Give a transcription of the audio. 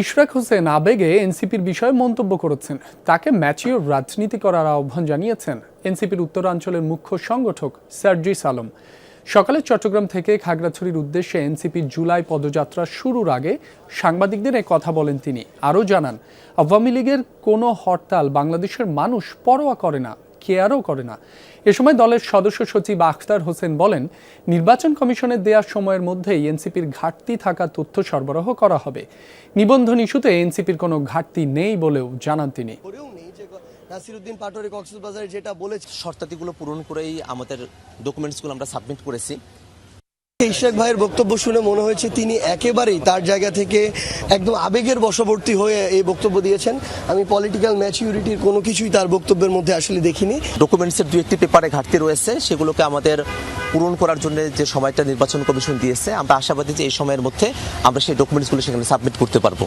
ইশরাক হোসেন আবেগে এনসিপির বিষয়ে মন্তব্য করেছেন। তাকে ম্যাচিওর রাজনীতি করার আহ্বান জানিয়েছেন এনসিপির উত্তরাঞ্চলের মুখ্য সংগঠক সার্জিস আলম সকালে চট্টগ্রাম থেকে খাগড়াছড়ির উদ্দেশ্যে এনসিপির জুলাই পদযাত্রা শুরুর আগে সাংবাদিকদের কথা বলেন তিনি। আরও জানান, আওয়ামী লীগের কোনো হরতাল বাংলাদেশের মানুষ পরোয়া করে না। কেয়ারও করে না। এ সময় দলের সদস্য সচিব আখতার হোসেন বলেন, নির্বাচন কমিশনের দেওয়ার সময়ের মধ্যেই এনসিপির ঘাটতি থাকা তথ্য সরবরাহ করা হবে। নিবন্ধন ইস্যুতে এনসিপির কোনো ঘাটতি নেই বলেও জানান তিনি। নাসিরুদ্দিন পাটোয়ারি কক্সবাজারে যেটা বলেছে, শর্তাদিগুলো পূরণ করেই আমাদের ডকুমেন্টসগুলো আমরা সাবমিট করেছি। ইশরাক ভাইয়ের বক্তব্য শুনে মনে হয়েছে তিনি একেবারেই তার জায়গা থেকে একদম আবেগের বশবর্তী হয়ে এই বক্তব্য দিয়েছেন। আমি পলিটিক্যাল ম্যাচিউরিটির কোনো কিছুই তার বক্তব্যের মধ্যে আসলে দেখিনি। ডকুমেন্টসের দু একটি পেপারে ঘাটতি রয়েছে, সেগুলোকে আমাদের পূরণ করার জন্য যে সময়টা নির্বাচন কমিশন দিয়েছে, আমরা আশাবাদী যে এই সময়ের মধ্যে আমরা সেই ডকুমেন্টসগুলো সেখানে সাবমিট করতে পারব।